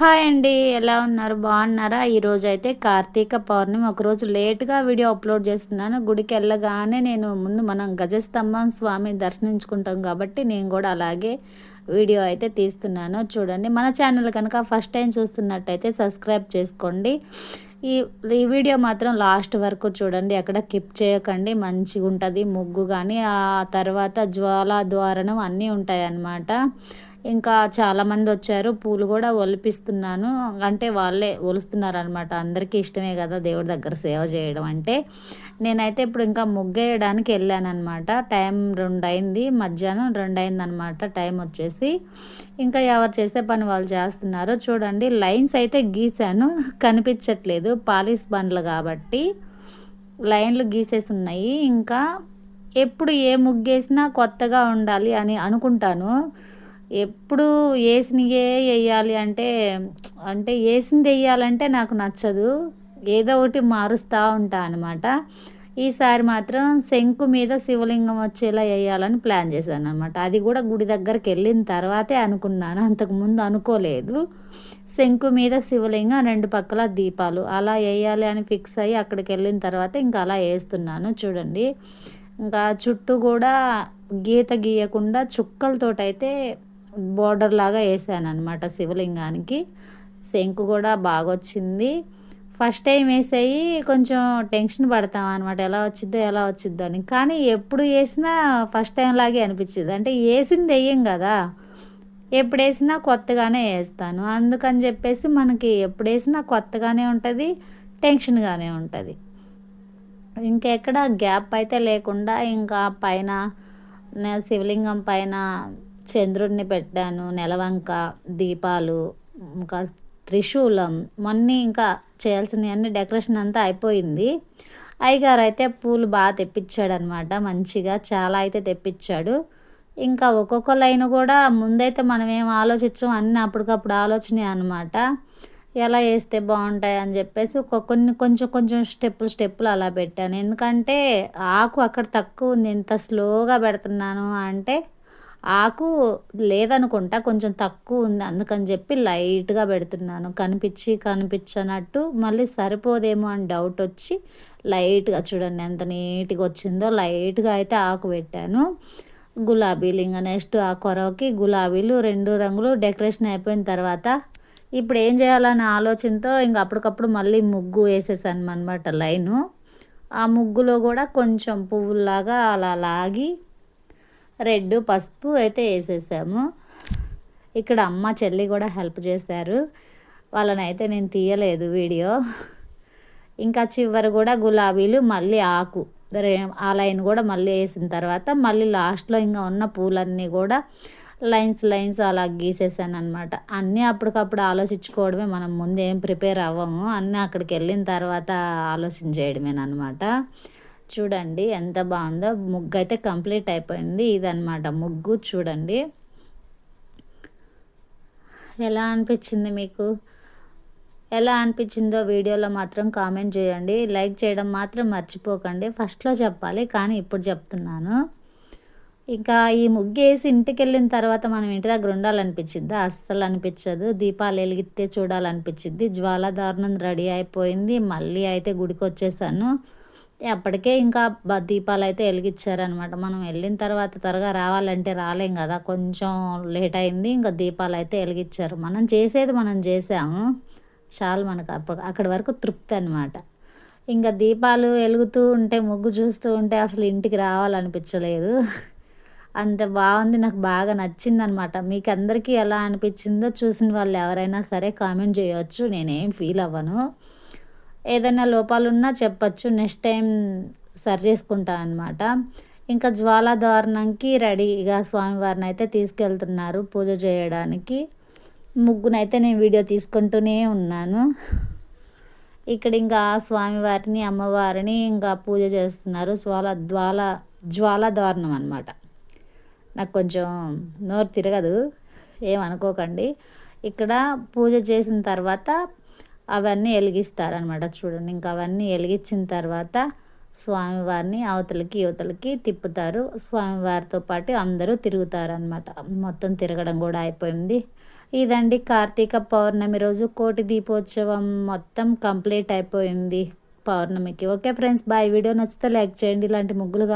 Hi అండి ఎలా ఉన్నారు? బాగున్నారా? ఈరోజు అయితే కార్తీక పౌర్ణమి. ఒకరోజు లేట్గా వీడియో అప్లోడ్ చేస్తున్నాను. గుడికి వెళ్ళగానే నేను ముందు మనం గజస్తంభం స్వామి దర్శించుకుంటాం కాబట్టి నేను కూడా అలాగే వీడియో అయితే తీస్తున్నాను. చూడండి మన ఛానల్ కనుక ఫస్ట్ టైం చూస్తున్నట్టయితే సబ్స్క్రైబ్ చేసుకోండి. ఈ ఈ వీడియో మాత్రం లాస్ట్ వరకు చూడండి. అక్కడ కిప్ చేయకండి. మంచిగా ఉంటుంది ముగ్గు కానీ ఆ తర్వాత జ్వాల ద్వారణం అన్నీ ఉంటాయి అన్నమాట ఇంకా చాలామంది వచ్చారు. పూలు కూడా ఒలిపిస్తున్నాను. అంటే వాళ్ళే ఒలుస్తున్నారు అనమాట అందరికీ ఇష్టమే కదా దేవుడి దగ్గర సేవ చేయడం అంటే. నేనైతే ఇప్పుడు ఇంకా ముగ్గేయడానికి వెళ్ళాను అనమాట టైం రెండు అయింది మధ్యాహ్నం రెండు అయింది అనమాట టైం వచ్చేసి. ఇంకా ఎవరు చేసే పని వాళ్ళు చేస్తున్నారు చూడండి. లైన్స్ అయితే గీసాను కనిపించట్లేదు. పాలిస్ బండ్లు కాబట్టి లైన్లు గీసేసి ఉన్నాయి. ఇంకా ఎప్పుడు ఏ ముగ్గేసినా కొత్తగా ఉండాలి అని అనుకుంటాను. ఎప్పుడు వేసినయే వేయాలి అంటే అంటే వేసింది వేయాలంటే నాకు నచ్చదు. ఏదో ఒకటి మారుస్తూ ఉంటా అనమాట ఈసారి మాత్రం శంకు మీద శివలింగం వచ్చేలా వేయాలని ప్లాన్ చేశాను అనమాట అది కూడా గుడి దగ్గరికి వెళ్ళిన తర్వాతే అనుకున్నాను. అంతకుముందు అనుకోలేదు. శంకు మీద శివలింగం రెండు పక్కల దీపాలు. అలా వేయాలి అని ఫిక్స్ అయ్యి అక్కడికి వెళ్ళిన తర్వాత ఇంకా అలా వేస్తున్నాను చూడండి. ఇంకా చుట్టూ కూడా గీత గీయకుండా చుక్కలతోటైతే బోర్డర్ లాగా వేసాను అనమాట శివలింగానికి. శంకు కూడా బాగా వచ్చింది ఫస్ట్ టైం వేసేయి కొంచెం టెన్షన్ పడతాం అనమాట ఎలా వచ్చిద్దో ఎలా వచ్చిద్దో అని. కానీ ఎప్పుడు వేసినా ఫస్ట్ టైం లాగే అనిపించింది. అంటే వేసింది వేయం కదా. ఎప్పుడు వేసినా కొత్తగానే వేస్తాను. అందుకని చెప్పేసి మనకి ఎప్పుడు వేసినా కొత్తగానే ఉంటుంది టెన్షన్గానే ఉంటుంది. ఇంకెక్కడ గ్యాప్ అయితే లేకుండా ఇంకా పైన శివలింగం పైన చంద్రుడిని పెట్టాను నెలవంక దీపాలు ఇంకా త్రిశూలం మొన్నీ ఇంకా చేయాల్సినవన్నీ డెకరేషన్ అంతా అయిపోయింది. అయ్యగారు అయితే పూలు బాగా తెప్పించాడు అనమాట మంచిగా చాలా అయితే తెప్పించాడు. ఇంకా ఒక్కొక్క లైన్ కూడా ముందైతే మనం ఏం ఆలోచించాం అన్నీ అప్పటికప్పుడు ఆలోచనే అనమాట ఎలా వేస్తే బాగుంటాయి అని చెప్పేసి కొన్ని కొంచెం కొంచెం స్టెప్పులు స్టెప్పులు అలా పెట్టాను. ఎందుకంటే ఆకు అక్కడ తక్కువ ఉంది ఎంత స్లోగా పెడుతున్నాను అంటే ఆకు లేదనుకుంటా కొంచెం తక్కువ ఉంది అందుకని చెప్పి లైట్గా పెడుతున్నాను. కనిపించి కనిపించనట్టు మళ్ళీ సరిపోదేమో అని డౌట్ వచ్చి లైట్గా చూడండి ఎంత నీట్గా వచ్చిందో లైట్గా అయితే ఆకు పెట్టాను. గులాబీలు ఇంకా నెక్స్ట్ ఆ కొరవకి గులాబీలు రెండు రంగులు డెకరేషన్ అయిపోయిన తర్వాత ఇప్పుడు ఏం చేయాలనే ఆలోచనతో ఇంకా అప్పటికప్పుడు మళ్ళీ ముగ్గు వేసేసాను అనమాట లైను. ఆ ముగ్గులో కూడా కొంచెం పువ్వులాగా అలా లాగి రెడ్ పసుపు అయితే వేసేసాము. ఇక్కడ అమ్మ చెల్లి కూడా హెల్ప్ చేశారు. వాళ్ళని అయితే నేను తీయలేదు వీడియో. ఇంకా చివరి కూడా గులాబీలు మళ్ళీ ఆకు. ఆ లైన్ కూడా మళ్ళీ వేసిన తర్వాత మళ్ళీ లాస్ట్లో ఇంకా ఉన్న పూలన్నీ కూడా లైన్స్ లైన్స్ అలా గీసేసాను అనమాట అన్నీ అప్పటికప్పుడు ఆలోచించుకోవడమే మనం ముందు ఏం ప్రిపేర్ అవ్వము. అన్నీ అక్కడికి వెళ్ళిన తర్వాత ఆలోచన చేయడమేనమాట చూడండి ఎంత బాగుందో. ముగ్గు అయితే కంప్లీట్ అయిపోయింది. ఇదనమాట ముగ్గు చూడండి. ఎలా అనిపించింది మీకు? ఎలా అనిపించిందో వీడియోలో మాత్రం కామెంట్ చేయండి. లైక్ చేయడం మాత్రం మర్చిపోకండి. ఫస్ట్లో చెప్పాలి కానీ ఇప్పుడు చెప్తున్నాను. ఇంకా ఈ ముగ్గు వేసి ఇంటికి వెళ్ళిన తర్వాత మనం ఇంటి దగ్గర ఉండాలనిపించిద్దా? అస్సలు అనిపించదు దీపాలు వెలిగితే చూడాలనిపించిద్ది. జ్వాలదారుణం రెడీ అయిపోయింది. మళ్ళీ అయితే గుడికి వచ్చేసాను అప్పటికే ఇంకా దీపాలు అయితే వెలిగించారనమాట మనం వెళ్ళిన తర్వాత త్వరగా రావాలంటే రాలేం కదా. కొంచెం లేట్ అయింది ఇంకా దీపాలు అయితే వెలిగించారు. మనం చేసేది మనం చేసాము చాలు మనకు అక్కడి వరకు తృప్తి అనమాట ఇంకా దీపాలు వెలుగుతూ ఉంటే ముగ్గు చూస్తూ ఉంటే అసలు ఇంటికి రావాలనిపించలేదు. అంత బాగుంది నాకు బాగా నచ్చింది అనమాట మీకు అందరికీ ఎలా అనిపించిందో చూసిన వాళ్ళు ఎవరైనా సరే కామెంట్ చేయవచ్చు నేనేం ఫీల్ అవ్వను. ఏదైనా లోపాలు ఉన్నా చెప్పచ్చు. నెక్స్ట్ టైం సరి చేసుకుంటాను అనమాట ఇంకా జ్వాలాధారణంకి రెడీగా స్వామివారిని అయితే తీసుకెళ్తున్నారు పూజ చేయడానికి. ముగ్గునైతే నేను వీడియో తీసుకుంటూనే ఉన్నాను. ఇక్కడ ఇంకా స్వామివారిని అమ్మవారిని ఇంకా పూజ చేస్తున్నారు. జ్వాల జ్వాల జ్వాలధారణం అనమాట నాకు కొంచెం నోరు తిరగదు. ఏమనుకోకండి. ఇక్కడ పూజ చేసిన తర్వాత అవన్నీ వెలిగిస్తారనమాట చూడండి. ఇంకా అవన్నీ వెలిగించిన తర్వాత స్వామివారిని అవతలకి యువతలకి తిప్పుతారు. స్వామివారితో పాటు అందరూ తిరుగుతారనమాట మొత్తం తిరగడం కూడా అయిపోయింది. ఇదండి కార్తీక పౌర్ణమి రోజు కోటి దీపోత్సవం మొత్తం కంప్లీట్ అయిపోయింది పౌర్ణమికి. Okay friends bye. వీడియో నచ్చితే లైక్ చేయండి. ఇలాంటి ముగ్గులు